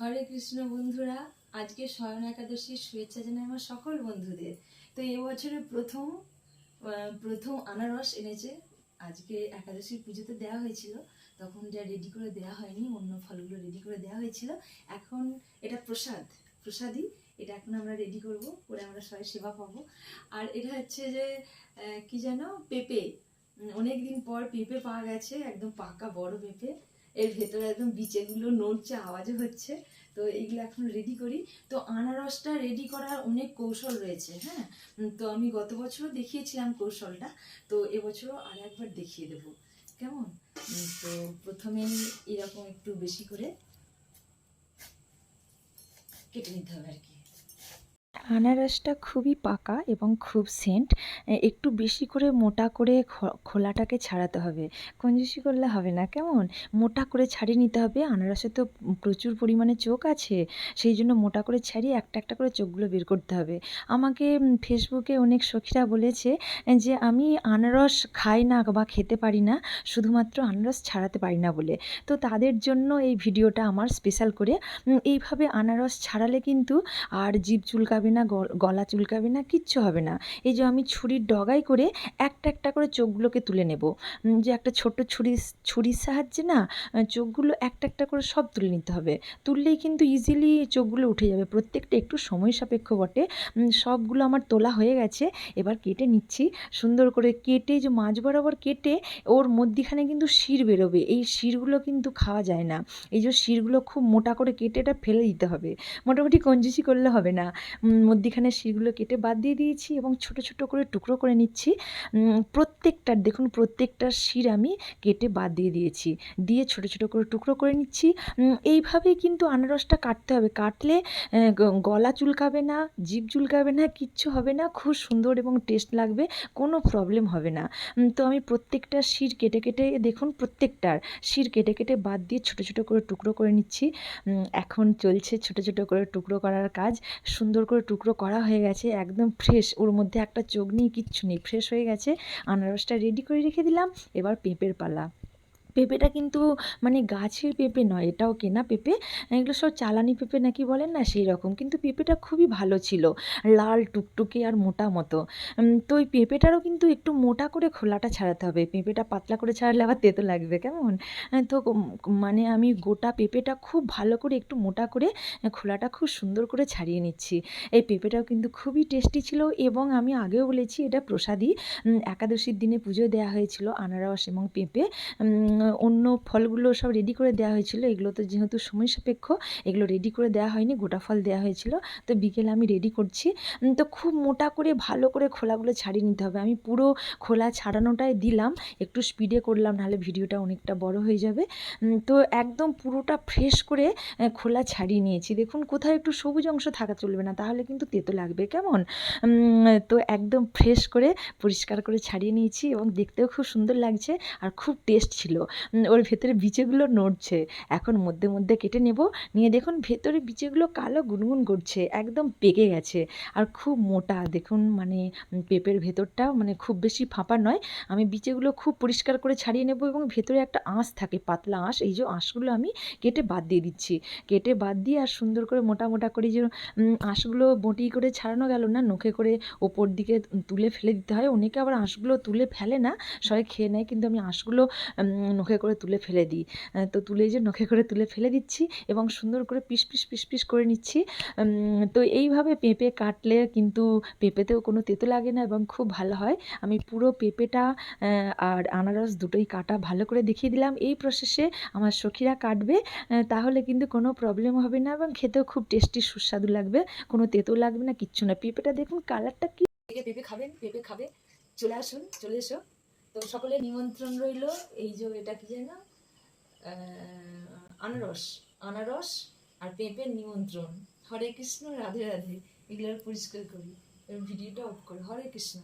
হরে কৃষ্ণ বন্ধুরা, আজকে স্বয়ং একাদশীর শুভেচ্ছা জানাই আমার সকল বন্ধুদের। তো এবছরের প্রথম প্রথম আনারস এনেছে। আজকে একাদশীর পুজোতে দেওয়া হয়েছিল। তখন যা রেডি করে দেওয়া হয়নি, অন্য ফলগুলো রেডি করে দেওয়া হয়েছিল। এখন এটা প্রসাদ, প্রসাদই। এটা এখন আমরা রেডি করব, করে আমরা সবাই সেবা পাবো। আর এটা হচ্ছে যে কি যেন, পেঁপে। অনেক দিন পর পেঁপে পাওয়া গেছে, একদম পাকা বড় পেঁপে। এর ভেতরে একদম বিচেগুলো নড়ছে আওয়াজও হচ্ছে। তো এইগুলো এখন রেডি করি। তো আনারসটা রেডি করার অনেক কৌশল রয়েছে হ্যাঁ? তো আমি গত বছরও দেখিয়েছিলাম কৌশলটা। তো এবছরও আর একবার দেখিয়ে দেব। কেমন? তো প্রথমে এরকম একটু বেশি করে কেটে নিতে হবে আর কি। আনারসটা খুবই পাকা এবং খুব সেন্ট। একটু বেশি করে মোটা করে খোলাটাকে ছাড়াতে হবে। কঞ্জুসি করলে হবে না, কেমন? মোটা করে ছাড়িয়ে নিতে হবে। আনারসে তো প্রচুর পরিমাণে চোখ আছে, সেই জন্য মোটা করে ছাড়িয়ে একটা একটা করে চোখগুলো বের করতে হবে। আমাকে ফেসবুকে অনেক সখীরা বলেছে যে আমি আনারস খাই না বা খেতে পারি না, শুধুমাত্র আনারস ছাড়াতে পারি না বলে। তো তাদের জন্য এই ভিডিওটা আমার স্পেশাল করে। এইভাবে আনারস ছাড়ালে কিন্তু আর জিভ চুলকাবে না, গল- চুলকাবে না, কিচ্ছু হবে না। এই যে আমি ছুরির ডগায় করে একটা একটা করে চোখগুলোকে তুলে নেব। যে একটা ছোট্ট ছুরি, ছুরির সাহায্যে না চোখগুলো একটা একটা করে সব তুলে নিতে হবে। তুললেই কিন্তু ইজিলি চোখগুলো উঠে যাবে। প্রত্যেকটা একটু সময় সাপেক্ষ বটে। সবগুলো আমার তোলা হয়ে গেছে। এবার কেটে নিচ্ছি। সুন্দর করে কেটে যে মাঝ বরাবর কেটে ওর মধ্যিখানে কিন্তু শির বেরোবে। এই শিরগুলো কিন্তু খাওয়া যায় না। এই যে শিরগুলো খুব মোটা করে কেটে এটা ফেলে দিতে হবে। মোটামুটি কঞ্জুসি করলে হবে না। মধ্যিখানে শিরগুলো কেটে বাদ দিয়ে দিয়েছি এবং ছোট ছোট করে টুকরো করে নিচ্ছি। প্রত্যেকটার, দেখুন প্রত্যেকটার শির আমি কেটে বাদ দিয়ে দিয়েছি। দিয়ে ছোট ছোট করে টুকরো করে নিচ্ছি। এইভাবেই কিন্তু আনারসটা কাটতে হবে। কাটলে গলা চুলকাবে না, জিভ চুলকাবে না, কিচ্ছু হবে না, খুব সুন্দর এবং টেস্ট লাগবে, কোনো প্রবলেম হবে না। তো আমি প্রত্যেকটা শির কেটে কেটে, দেখুন প্রত্যেকটার শির কেটে কেটে বাদ দিয়ে ছোট ছোট করে টুকরো করে নিচ্ছি। এখন চলছে ছোট ছোট করে টুকরো করার কাজ। সুন্দর করে টুকরো করা হয়ে গেছে, একদম ফ্রেশ ওর মধ্যে একটা চোখ নেই কিচ্ছু নেই ফ্রেশ হয়ে গেছে। আনারসটা রেডি করে রেখে দিলাম। এবার পেঁপের পালা। পেঁপেটা কিন্তু মানে গাছের পেঁপে নয়, এটাও কেনা পেঁপে। এগুলো সব চালানি পেঁপে নাকি বলেন না? সেই রকম কিন্তু পেঁপেটা খুবই ভালো ছিল, লাল, টুকটুকে আর মোটা মতো। তো ওই পেঁপেটারও কিন্তু একটু মোটা করে খোলাটা ছাড়াতে হবে। পেঁপেটা পাতলা করে ছাড়ালে আবার তেতো লাগবে, কেমন? তো মানে আমি গোটা পেঁপেটা খুব ভালো করে একটু মোটা করে খোলাটা খুব সুন্দর করে ছাড়িয়ে নিচ্ছি। এই পেঁপেটাও কিন্তু খুবই টেস্টি ছিল এবং আমি আগেও বলেছি, এটা প্রসাদী একাদশীর দিনে পুজো দেওয়া হয়েছিল আনারস এবং পেঁপে। অন্য ফলগুলো সব রেডি করে দেওয়া হয়েছিল। এগুলো তো যেহেতু সময় সাপেক্ষ, এগুলো রেডি করে দেওয়া হয়নি, গোটা ফল দেওয়া হয়েছিল। তো বিকেলে আমি রেডি করছি। তো খুব মোটা করে, ভালো করে খোলাগুলো ছাড়িয়ে নিতে হবে। আমি পুরো খোলা ছাড়ানোটাই দিলাম। একটু স্পিডে করলাম, নাহলে ভিডিওটা অনেকটা বড় হয়ে যাবে। তো একদম পুরোটা ফ্রেশ করে খোলা ছাড়িয়ে নিয়েছি। দেখুন, কোথাও একটু সবুজ অংশ থাকা চলবে না, তাহলে কিন্তু তেতো লাগবে। কেমন? তো একদম ফ্রেশ করে, পরিষ্কার করে ছাড়িয়ে নিয়েছি এবং দেখতেও খুব সুন্দর লাগছে আর খুব টেস্ট ছিল। ওর ভেতরে বিচেগুলো নড়ছে। এখন মধ্যে মধ্যে কেটে নেব। নিয়ে দেখুন, ভেতরে বিচেগুলো কালো গুনগুন করছে, একদম পেকে গেছে। আর খুব মোটা, দেখুন মানে পেঁপের ভেতরটা মানে খুব বেশি ফাঁপা নয়। আমি বিচেগুলো খুব পরিষ্কার করে ছাড়িয়ে নেব এবং ভেতরে একটা আঁশ থাকে, পাতলা আঁশ। এই যে আঁশগুলো আমি কেটে বাদ দিয়ে দিচ্ছি। কেটে বাদ দিয়ে আর সুন্দর করে মোটা মোটা করে যে আঁশগুলো বটি করে ছাড়ানো গেল না, নখে করে ওপর দিকে তুলে ফেলে দিতে হয়। অনেকে আবার আঁশগুলো তুলে ফেলে না, সবাই খেয়ে নেয়। কিন্তু আমি আঁশগুলো নখে করে তুলে ফেলে দিই। তো তুলে যে নখে করে তুলে ফেলে দিচ্ছি এবং সুন্দর করে পিস পিস পিস পিস করে নিচ্ছি। তো এইভাবে পেঁপে কাটলে কিন্তু পেঁপেতেও কোনো তেতো লাগে না এবং খুব ভালো হয়। আমি পুরো পেঁপেটা আর আনারস দুটোই কাটা ভালো করে দেখিয়ে দিলাম। এই প্রসেসে আমার সখীরা কাটবে তাহলে কিন্তু কোনো প্রবলেম হবে না এবং খেতেও খুব টেস্টি সুস্বাদু লাগবে। কোনো তেতো লাগবে না, কিচ্ছু না। পেঁপেটা দেখুন কালারটা কি পেঁপে খাবেন, পেঁপে খাবে। চলে আসুন, চলে এসো। তো সকলের নিমন্ত্রণ রইল। এই যে এটা কি যেন? আনারস আনারস আর পেঁপের নিমন্ত্রণ। হরে কৃষ্ণ, রাধে রাধে। এগুলো পরিষ্কার করি। ভিডিওটা অফ করি। হরে কৃষ্ণ।